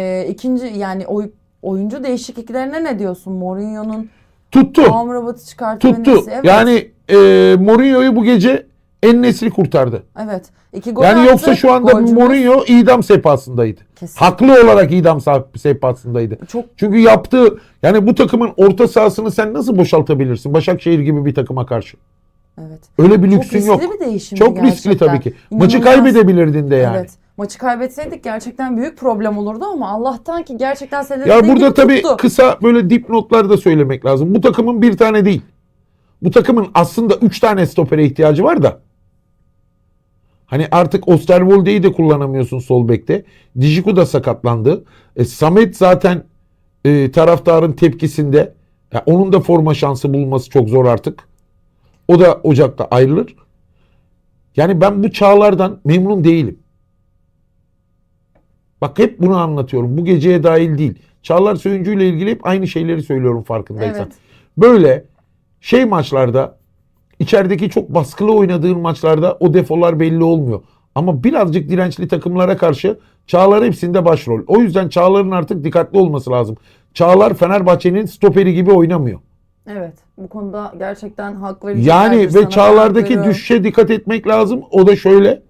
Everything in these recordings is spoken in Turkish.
Ee, ikinci yani oy, oyuncu değişikliklerine ne diyorsun? Mourinho'nun Tuttu. Amrabat'ı çıkartabilmesi. Tuttu. Evet. Yani e, Mourinho'yu bu gece en nesri kurtardı. evet. İki gol Yani attı, yoksa şu anda golcümüz. Mourinho idam sehpasındaydı. Kesin. Haklı olarak idam seh- sehpasındaydı. Çok Çünkü yaptığı yani bu takımın orta sahasını sen nasıl boşaltabilirsin Başakşehir gibi bir takıma karşı? evet. Öyle bir Çok lüksün riskli yok. bir değişim. Çok riskli tabii ki. Maçı İnanılmaz. kaybedebilirdin de yani. Evet. Maçı kaybetseydik gerçekten büyük problem olurdu ama Allah'tan ki gerçekten senin Ya burada tabii tuttu. kısa böyle dipnotlar da söylemek lazım. Bu takımın bir tane değil. Bu takımın aslında üç tane stopere ihtiyacı var da. Hani artık Osterwolde'yi de kullanamıyorsun sol bekte. Dijiku da sakatlandı. E, Samet zaten e, taraftarın tepkisinde. Ya onun da forma şansı bulması çok zor artık. O da Ocak'ta ayrılır. Yani ben bu çağlardan memnun değilim. Bak hep bunu anlatıyorum. Bu geceye dahil değil. Çağlar Söyüncü ile ilgili hep aynı şeyleri söylüyorum farkındaysan. Evet. Böyle şey maçlarda içerideki çok baskılı oynadığın maçlarda o defolar belli olmuyor. Ama birazcık dirençli takımlara karşı Çağlar hepsinde başrol. O yüzden Çağlar'ın artık dikkatli olması lazım. Çağlar Fenerbahçe'nin stoperi gibi oynamıyor. Evet. Bu konuda gerçekten hak verici. Yani ve Çağlar'daki düşüşe dikkat etmek lazım. O da şöyle.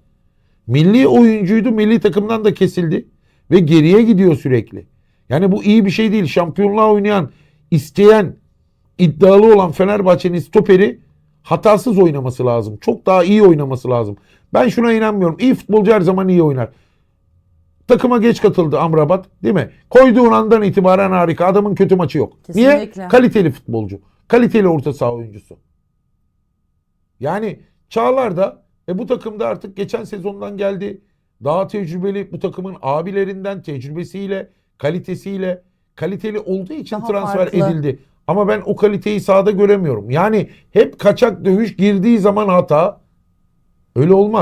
Milli oyuncuydu. Milli takımdan da kesildi. Ve geriye gidiyor sürekli. Yani bu iyi bir şey değil. Şampiyonluğa oynayan, isteyen, iddialı olan Fenerbahçe'nin stoperi hatasız oynaması lazım. Çok daha iyi oynaması lazım. Ben şuna inanmıyorum. İyi futbolcu her zaman iyi oynar. Takıma geç katıldı Amrabat değil mi? Koyduğun andan itibaren harika. Adamın kötü maçı yok. Niye? Kesinlikle. Kaliteli futbolcu. Kaliteli orta saha oyuncusu. Yani Çağlar da e, bu takımda artık geçen sezondan geldi. Daha tecrübeli bu takımın abilerinden tecrübesiyle, kalitesiyle, kaliteli olduğu için Daha transfer farklı. edildi. Ama ben o kaliteyi sahada göremiyorum. Yani hep kaçak dövüş girdiği zaman hata. Öyle olmaz.